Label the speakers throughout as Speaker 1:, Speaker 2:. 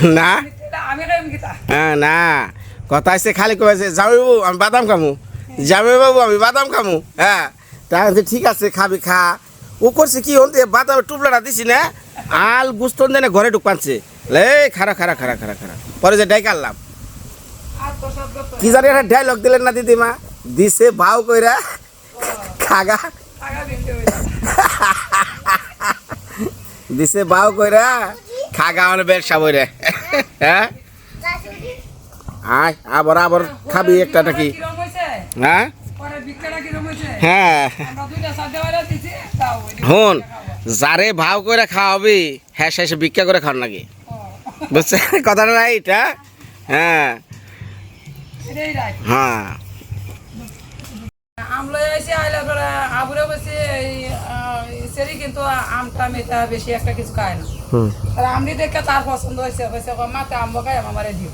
Speaker 1: না? হ্যাঁ না। কথা আছে খালি কয়েছে জামাই বাবু আমি বাদাম খামু। জামাই বাবু আমি বাদাম খামু। হ্যাঁ তা আমি ঠিক আছে খাবি খা। ও করছে কি হতে বাদামের টুপলাটা দিছি না আল গুস্তন দেনে ঘরে ঢুকানছে লে খারা খারা খারা খারা খারা পরে যে ডাই কাটলাম
Speaker 2: আর তো সব তো
Speaker 1: কি জানি একটা ডায়লগ দিলেন না দিদিমা? দিছে ভাও কইরা খাগা। দিছে ভাও কইরা খাগা মানে ব্যবসা বইরে হ্যাঁ? আয়, আবার আবার খাবি একটা নাকি হ্যাঁ? হ্যাঁ। হন, যারে ভাও করে খাওয়াবি হ্যাঁ শেষে ভিক্ষা করে খাওয়ার নাকি? বুঝছে? কথাটা না এইটা হ্যাঁ। হ্যাঁ।
Speaker 2: আমলো আইসি আইলা পরে আবুরে বসে সেরি কিন্তু আমটা মেটা বেশি একটা কিছু খায় না। আর আমনি দেখে তার পছন্দ হয়েছে হয়েছে মাতে আম্ব খাই আমারে দিও।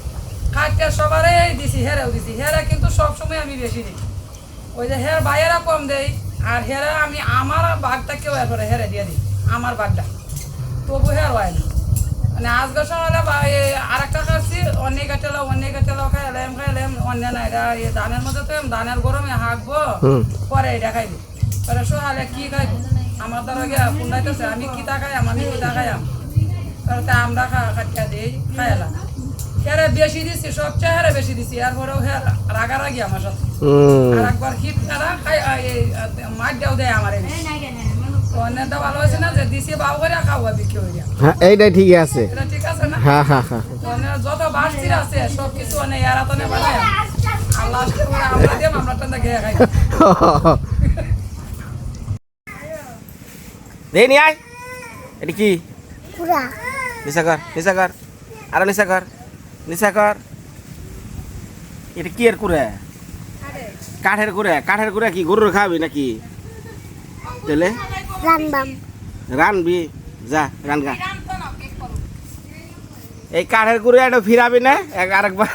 Speaker 2: খাইতে সবারে দিছি হেরেও দিছি। হেরে কিন্তু সবসময় আমি বেশি দিই ওই যে হের বাইয়েরা কম দেই আর হেরে আমি আমার বাঘটা কেউ এরপরে হেরে দিয়ে দিই আমার বাঘটা তবু হের হয় না। মানে আজকে সকালে আর একটা খাচ্ছি অন্য কাটেলাও অন্য কাটেলাও খাইলাম খাইলাম অন্য না এটা ধানের মধ্যে তো ধানের গরমে হাঁকবো। পরে এটা খাইবো। পরে সকালে কি খাইবো? আমার দ্বারা গিয়া কুন্ডাইতেছে আমি কিতা খাইয়াম আমি কিতা খাইয়াম তারপরে আমরা খা খাটিয়া দিই খাইলাম হেরে বেশি দিছি সবচেয়ে হেরে বেশি দিছি এরপরেও হের রাগারাগি আমার সাথে। আর একবার হিট খেলা খাই মাঠ দেও দেয় আমার এই অন্যটা ভালো হয়েছে না যে দিছি বাবু করে খাওয়া বিক্রি হয়ে
Speaker 1: হ্যাঁ এইটাই ঠিকই আছে।
Speaker 2: এটা ঠিক আছে না?
Speaker 1: হ্যাঁ হ্যাঁ হ্যাঁ।
Speaker 2: যত বাড়তির আছে সব কিছু অনেক এরা তো নেই বানায় আর আমরা দিয়ে আমরা টান্দা খেয়ে খাই।
Speaker 1: দেই নি আয়। এটা কি?
Speaker 3: পুরা
Speaker 1: নিশা কর নিশা কর আরও নিশা কর নিশা কর এটা কি এর কুড়ে? কাঠের কুড়ে কাঠের কুড়ে কি গরুর খাবি নাকি? তাহলে? রানবি। যা রান গা। এই কাঠের কুড়ে এটা ফিরাবি না? এক আরেকবার।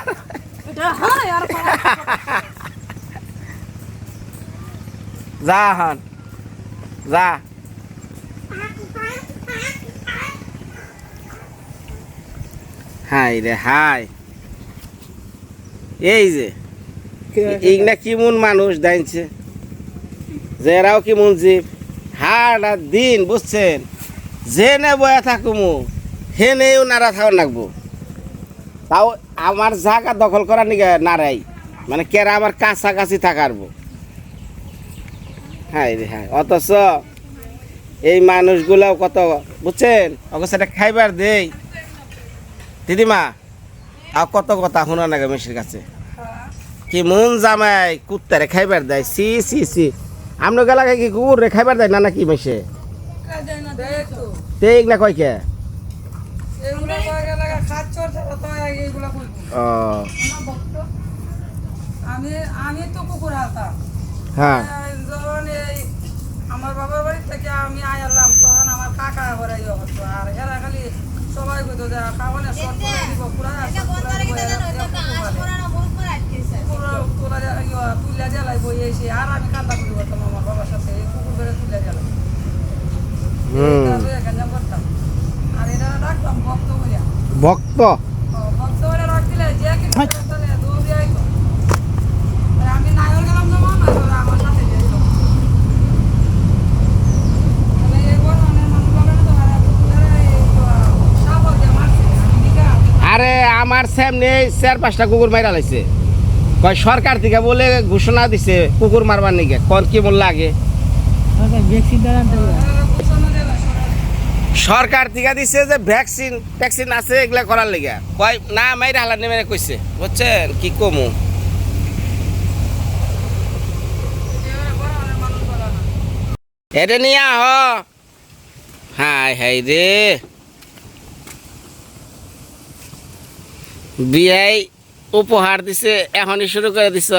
Speaker 1: যা হন যা। হাই রে হাই। এই যে ইগনা কিমন মানুষ দাইছে জেরাও কিমন জীব। হাট আর দিন বুঝছেন? জেনে বয়া থাকুমু হেনেও নাড়া থাকা লাগবো তাও আমার জায়গা দখল করার নিকে নাড়াই। মানে কেরা আমার কাছাকাছি থাকারবো হাই রে হাই। অথচ এই মানুষগুলাও কত বুঝছেন? সেটা খাইবার দেই। দিদিমা আর কত কথা শোনা নাগে মেশির কাছে? কি মন জামাই কুত্তারে খাইবার দেয়? সি সি সি। আমরা গেলাকে কি কুকুর রে খাইবার দেয় না নাকি মেশে
Speaker 2: দেখতো
Speaker 1: ঠিক না কয় কে?
Speaker 2: তো আমি তো কুকুর
Speaker 1: হ্যাঁ।
Speaker 2: আমার বাবার বাড়ি থেকে আমি আয়ালাম তখন আমার কাকা ঘরে ইয়ে হতো আর এরা খালি সবাই কইতো যে কাগলে শর্ট করে দিব পুরা শর্ট করে দিব। কুকুর তোলা দিয়া- ইয়ে, জ্বালাই বই এসে। আর আমি কান্দা করি করতাম আমার বাবার সাথে এই কুকুর করে জ্বালাই
Speaker 1: হুম।
Speaker 2: এখানে করতাম আর এরা রাখতাম ভক্ত
Speaker 1: ভক্ত
Speaker 2: ভক্ত বলে রাখছিলে যে কিছু করতালে দৌড়ে আইতো আর আমি নায়র গেলাম যখন আর ওরা আমার সাথে যেত মানে এই গরমের মানুষ বলে না তো, আর কুকুরের এই, আহ, সাপও দিয়ে মারছে। আমি নিকা
Speaker 1: আরে আমার সামনে চার পাঁচটা কুকুর মাইরা লাইছে। কয় সরকার থেকে বলে ঘোষণা দিছে কুকুর মারবার নিকে কোন কি মন লাগে? সরকার থেকে দিছে যে ভ্যাকসিন ট্যাকসিন আছে এগুলা করার লেগে। কয় না মাইরা হালা নেমে কইছে। বুঝছেন? কি কমু? এটা নিয়ে আহ হাই হাই রে। বিয়াই উপহার দিছে এখনই শুরু করে দিছ।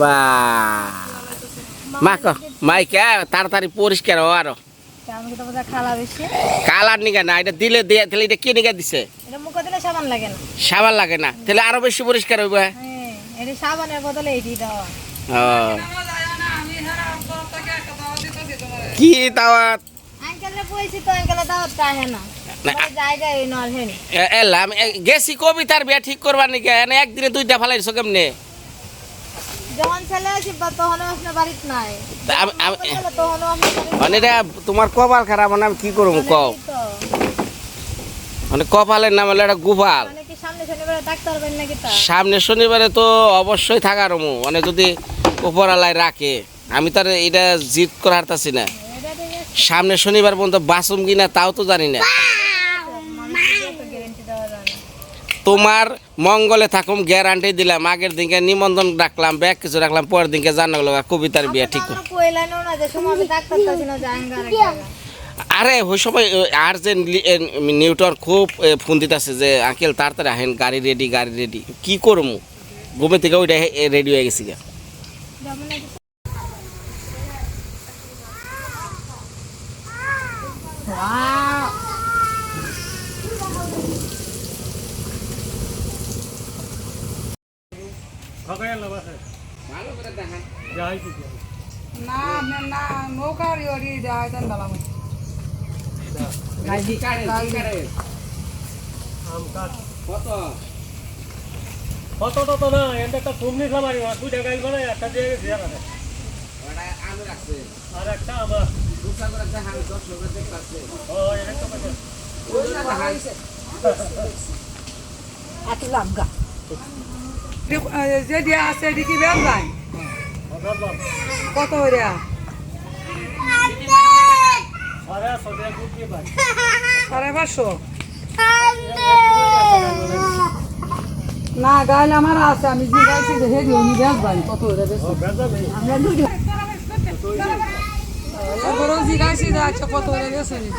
Speaker 1: বা মাইকা তাড়াতাড়ি পরিষ্কার হও
Speaker 3: আরও।
Speaker 1: কালার নিগা না এটা দিলে দিয়ে তাহলে এটা কি নিগা দিছে?
Speaker 3: সাবান লাগে না।
Speaker 1: তাহলে আরও বেশি পরিষ্কার হইবে
Speaker 3: হ্যাঁ?
Speaker 2: তোমারে।
Speaker 1: কি দাওয়াত?
Speaker 3: আঙ্কেলে বইছি তো আঙ্কেলে দাওয়াত না।
Speaker 1: না,
Speaker 3: আমার জায়গায় নল হেন।
Speaker 1: এ- এলাম এ- গেছি কবিতার বিয়া ঠিক করবার নাকি? এনে একদিনে দুইটা ফালাইছ কেমনে? আমি- আমি- মানে তোমার কপাল খারাপ মানে আমি কি করব কও? মানে কপালের নাম হলো একটা গোপাল।
Speaker 3: মানে সামনে শনিবারে তা
Speaker 1: অবশ্যই থাকার মু মানে যদি উপরালায় রাখে। আমি তার এটা জিত করে হারতাছি না। সামনে শনিবার পর্যন্ত বাসুম কিনা তাও তো জানি না
Speaker 3: মানুষকে তো গ্যারেন্টি দেওয়া যায় না
Speaker 1: তোমার মঙ্গলে থাকুম গ্যারান্টি দিলাম। আগের দিনকে নিমন্ত্রণ রাখলাম ব্যাগ কিছু রাখলাম পরের দিনকে জানা গেল কবিতার বিয়ে ঠিক আরে ওই সময় আর যে লি- নিউটন খুব ফোন দিতেছে যে আঙ্কেল তাড়াতাড়ি আহেন গাড়ি রেডি গাড়ি রেডি কি করব ঘুমে থেকে ওইটা রেডি হয়ে গেছি গা।
Speaker 2: না নৌকার ইয়রি দেওয়া দেন বাবা
Speaker 4: কত? টত না এনটা একটা ফোন নিলাম দুইটা গাড়ি বানাই একটা দিয়ে গেছি আর একটা আমার এটা।
Speaker 2: যে দিয়া আছে এটি কি বের যায়। কত
Speaker 4: ভাই
Speaker 2: সাড়ে পাঁচশো? না, গাইলে আমার আছে, আমি যে গাইছি যে হেরি উনি বেশ ভাই, কত হইয়া বেশ
Speaker 4: বেজাবে
Speaker 2: তারপরেও যে গাইছি যে আচ্ছা কত হইয়া বেশ
Speaker 1: এ আইছে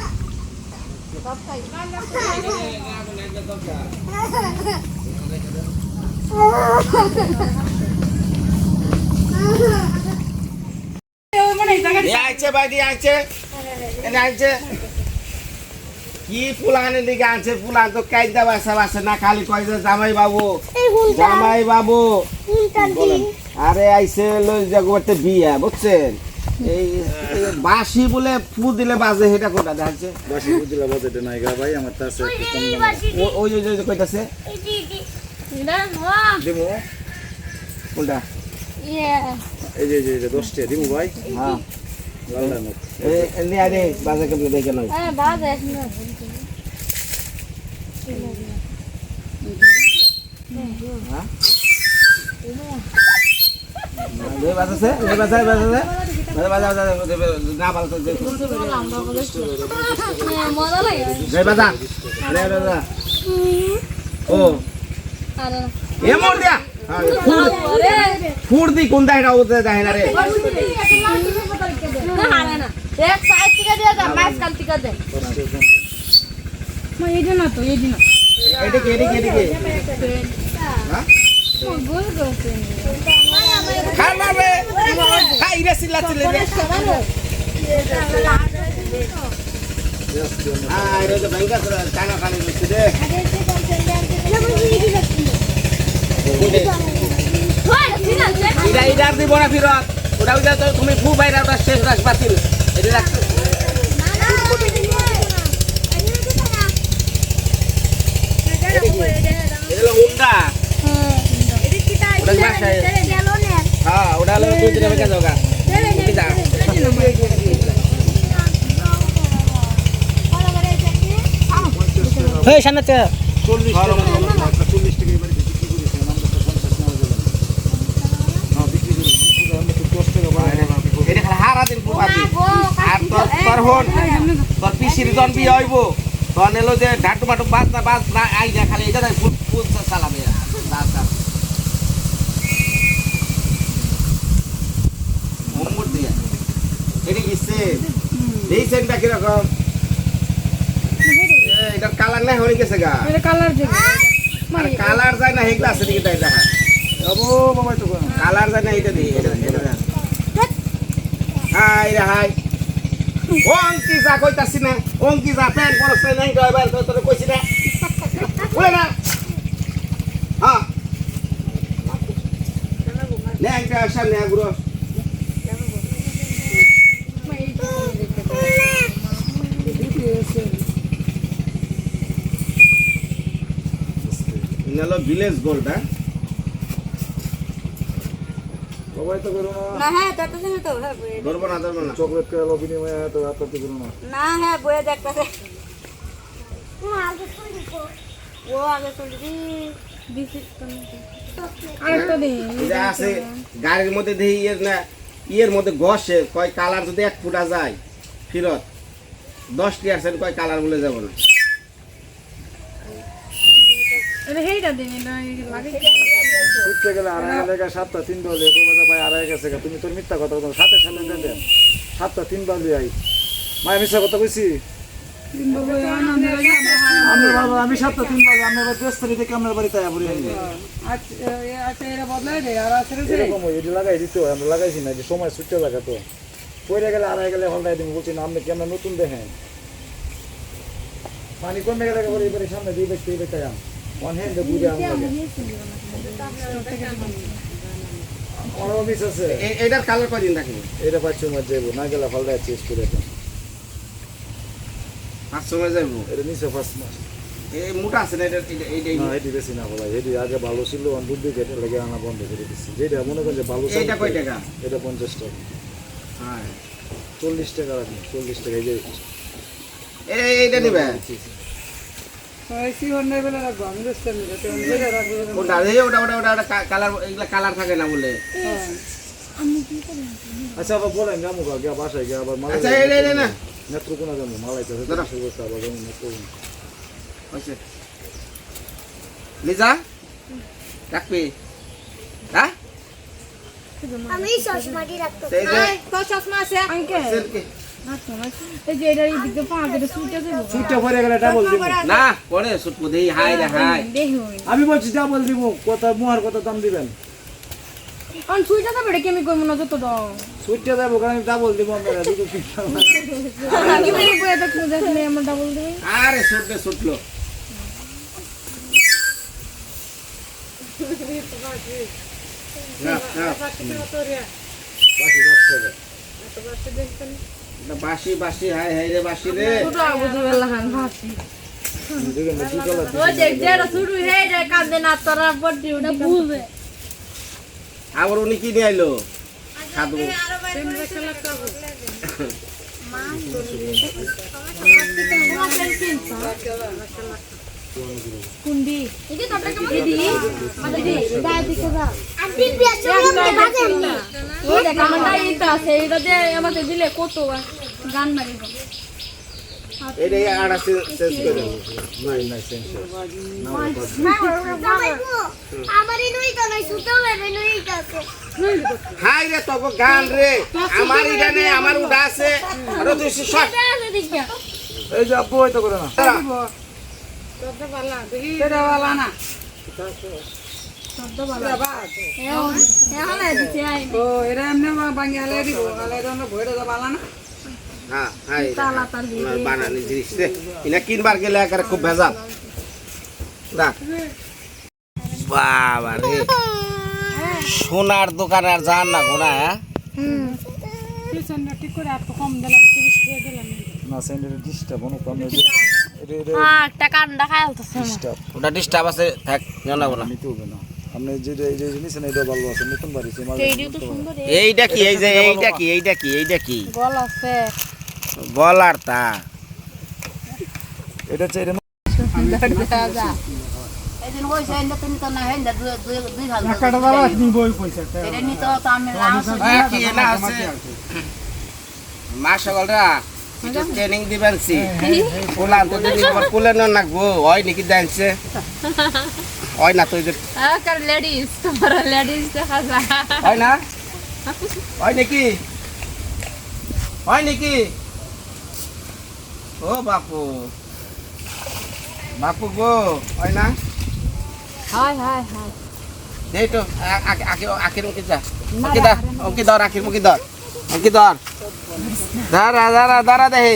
Speaker 1: কি ফুলানের দিকে আনছে? ফুলান তো কাইদা বাসা বাসে না খালি কয় যে জামাই বাবু জামাই বাবু আরে যাগো একটা বিয়া বুঝছেন? এই বাঁশি বলে ফু দিলে বাজে সেটা কোটা দেখাচ্ছে।
Speaker 5: বাসি বুঝলা বাজেটে নাই ভাই আমার তো আছে একটু কম দামে।
Speaker 1: ও- ওই যে ওই কইতাছে?
Speaker 5: দিমু
Speaker 1: কোনটা?
Speaker 5: এই যে এই যে এই যে দশটা। দিমু ভাই?
Speaker 1: হ্যাঁ। আরে কেমন দেখে নয় দে বাজাছে না ও এমন দিয়া? ফুর দি কোন দাইরা ওতে দাই না রে?
Speaker 3: এক সাইড থেকে দিয়ে যা মাছ কাল থেকে দে
Speaker 1: খানা চিলে রে। আ তো ভেঙ্গা তোরা কানা কানি রে। এটা এটা দিব না ফিরত। ওটা তো তুমি ফু বাইরা ওটা শেষ রাখ বাতিল। এটা রাখছো হুন্ডা। হ্যাঁ ওটা হলো দুই দিনের বেকার জগা যা।
Speaker 5: চল্লিশ টাকা দাম, একটা চল্লিশ টাকা এবারে বিক্রি করেছে, আমার কাছে পঞ্চাশ নেওয়া যাবে না। হ্যাঁ, বিক্রি করেছি। পুরো আমরা তো দশ টাকা বাড়াবো না,
Speaker 1: আর তোর তোর হন তোর পিসির হইব। তখন এলো যে ঢাটু মাটু বাজ না না আই না খালি এটা এটি এই সেন্টটা কীরকম? এটা কালার নাই হয়ে গেছে গা।
Speaker 2: কালার দেবে
Speaker 1: আর কালার যায় না হেগুলো আছে দিকে তাই দেখা।
Speaker 5: যাব বাবা তো
Speaker 1: কালার যায় না এটা দেখা। হাই রে হাই। অঙ্কি যা কইতাছি না, অঙ্কি যা প্যান্ট পরছে নাই ড্রাইভার, তোর তোর কইছি না। বলে না? হ্যাঁ। ন্যাংটা সামনে আগ্রহ ভিলেজ গোল্ড হ্যাঁ?
Speaker 5: সবাই তো করো না।
Speaker 3: না হ্যাঁ দেখতেছে না তো
Speaker 1: ধরবো না ধরবো না।
Speaker 5: চকলেট খেলো বিনিময়ে তো আপনার করো না।
Speaker 3: না বইয়ে দেখতেছে। ও আগে চলে দি দিছি
Speaker 2: আরেকটা দিন
Speaker 1: এই যে আছে গাড়ির মধ্যে দেখি ইয়ের না ইয়ের মধ্যে ঘষে কয় কালার যদি এক ফুটা যায় ফিরত। দশ টি আসেন কয় কালার বলে যাব না।
Speaker 5: উঠতে গেলে আড়াই গেলে সাতটা তিন বলে কবে ভাই আড়াই গেছে তুমি তোর মিথ্যা কথা বলো সাথে দেন দেন। সাতটা তিন বাজে আই। মায়ের মিথ্যা কথা কইছি? আমি বাবা আমি সাতটা তিন বাজে আমি এবার দেশ থেকে দেখে আপনার বাড়িতে আবরি আনি
Speaker 2: আচ্ছা
Speaker 5: এরকম এটি লাগাই দিতে হয় আমরা লাগাইছি না যে সময় ছুটতে পড়ে গেলে আড়াই বলছি না আপনি কি আমরা নতুন দেখেন? পানি কমে গেলে সামনে দিয়ে দেখতে দেখতে আছে।
Speaker 1: এটার কালার কয়দিন থাকবে
Speaker 5: এটা পাঁচশো মাস যাইব। না গেলে হলটাই চেঞ্জ করে দেন
Speaker 1: পাঁচ সময়
Speaker 5: এটা নিচে ফার্স্ট মাস।
Speaker 1: এই মোটা আছে না এটা? এটা- এইটাই
Speaker 5: না এটি বেশি না বলা এটি আগে ভালো ছিল ডুপ্লিকেট লেগে আনা বন্ধ করে দিচ্ছি যেটা মনে করেন যে ভালো
Speaker 1: এইটা কয় টাকা?
Speaker 5: এটা পঞ্চাশ টাকা।
Speaker 1: হ্যাঁ।
Speaker 5: চল্লিশ টাকা রাখুন চল্লিশ টাকা এই যে
Speaker 1: এই এইটা নিবে? কালার এগুলা কালার থাকে না বলে।
Speaker 5: আচ্ছা আবার বলেন যাব গা গিয়া বাসায় গিয়া আবার মালাই
Speaker 1: আচ্ছা এই না
Speaker 5: নেত্রকোনা যাব মালাই চাষে
Speaker 1: দাঁড়া।
Speaker 5: শুরু করতে আবার যাব নেত্রকোনা।
Speaker 1: হয়েছে। লিজা রাখবি। হ্যাঁ?
Speaker 6: আমি চশমাটি রাখতো
Speaker 1: এই
Speaker 3: চশমা আছে?
Speaker 2: আঙ্কেল। সুইটা
Speaker 5: আমি বলছি ডাবল দিব কত মুহার কত দাম দিবেন?
Speaker 2: সুইটা দেবে কি আমি কইব না যত দাও
Speaker 5: সুইটটা দেবো কারণ আমি ডাবল দিব আমরা দুটো
Speaker 2: ডাবল দেবে
Speaker 1: আরে সুটলে সুটলো না, না,
Speaker 5: বাকি দশ টাকা।
Speaker 1: বাসি বাসি হাই হাই রে বাসি রে আবার উনি কি নিয়ে আইলো? খাদু
Speaker 3: কুন্ডি। এদি তোটা কেমন এদি এদি দা দিকে দা
Speaker 6: আন্টি পেছনে আমাকে বাজানি
Speaker 3: ও দেখ আমারটা এইটা আছে এইটা দিয়ে আমাকে দিলে কত গান মারিব।
Speaker 1: এটা আড়া শেষ করে
Speaker 5: নাই নাই সেন্স
Speaker 6: জামাইবু আমার ইনুই তো নাই সুতো মেরে নুই আছে।
Speaker 1: হাই রে তব গান রে। আমার এটা নেই আমার উঠা আছে। আর তুই সব
Speaker 5: এই যে আব্বু হয়তো করে না।
Speaker 1: বানানি জিনিস রে। কিনবার গেলে একেবারে খুব ভেজাল। বাবা রে। সোনার দোকানে আর যান না গোনা হ্যাঁ?
Speaker 2: ঠিক করে আর কম দিলাম তিরিশ টাকা দিলাম
Speaker 5: না সেন্টারে ডিস্টার্ব কম এটা
Speaker 3: হ্যাঁ একটা কান্ডা আলতাছে
Speaker 1: ওটা ডিস্টার্ব আছে থাক
Speaker 5: নিতে হবে না। আপনি যেটা এই যে জিনিস এটা ভালো আছে নতুন বাড়ি
Speaker 1: এইটা কি এই যে এইটা কি এইটা কি এইটা কি?
Speaker 3: গল আছে।
Speaker 1: গলার তা।
Speaker 5: এটা
Speaker 1: মা সকলরা। একটু ট্রেনিং দিবেন সি। কুলান তো দিদি পর কুলেন নাকবো। হয় নাকি জানছে হয় না তো এই যে
Speaker 3: কার লেডিস তোমার লেডিস দেখা যায়
Speaker 1: হয় না? হয় নাকি? হয় নাকি? ও বাপু। বাপু গো হয় না?
Speaker 3: হাই হাই হাই
Speaker 1: এই তো আখি আখির মুখে যা। মুখে ধর মুখে ধর আখির মুখে ধর মুখে ধর। দাঁড়া দাঁড়া দাঁড়া দেহে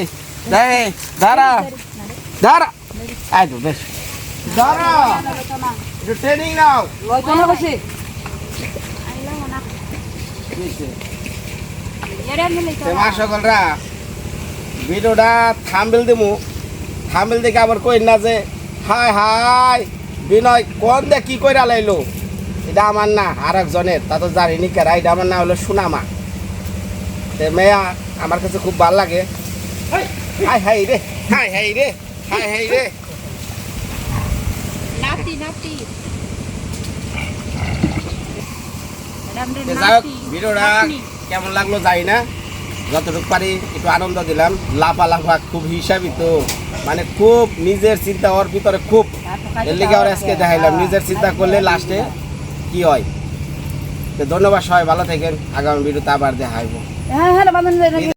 Speaker 1: দেহে দাঁড়া। দাঁড়া। তো বেশ। দাঁড়া। একটু ট্রেনিং নাও।
Speaker 2: লইতো না বসে
Speaker 1: মা সকলরা ভিডিওটা থাম্বেল দেবো থাম্বেল দেখে আবার কই না যে হাই হাই বিনয় কোন দে কি কইরা লাইলো? এটা আমার না আর একজনের তা তো জানিনি কেরা এটা আমার না হলো সুনামা। মেয়া আমার কাছে খুব ভালো লাগে। হাই হাই। রে হাই হাই রে হাই হাই রে।
Speaker 3: নাতি নাতি।
Speaker 1: ভিডিওটা কেমন লাগল যাই না। যতটুকু পারি একটু আনন্দ দিলাম। লাফা লাফা খুব হিসাবই তো। মানে খুব নিজের চিন্তা ওর ভিতরে খুব। এর লিগে ওর আজকে দেখাইলাম। নিজের চিন্তা করলে লাস্টে কি হয়। তো ধন্যবাদ সবাই ভালো থাকেন। আগামী ভিডিওতে আবার দেখা হইব।
Speaker 7: হ্যাঁ হ্যাঁ বান্ধব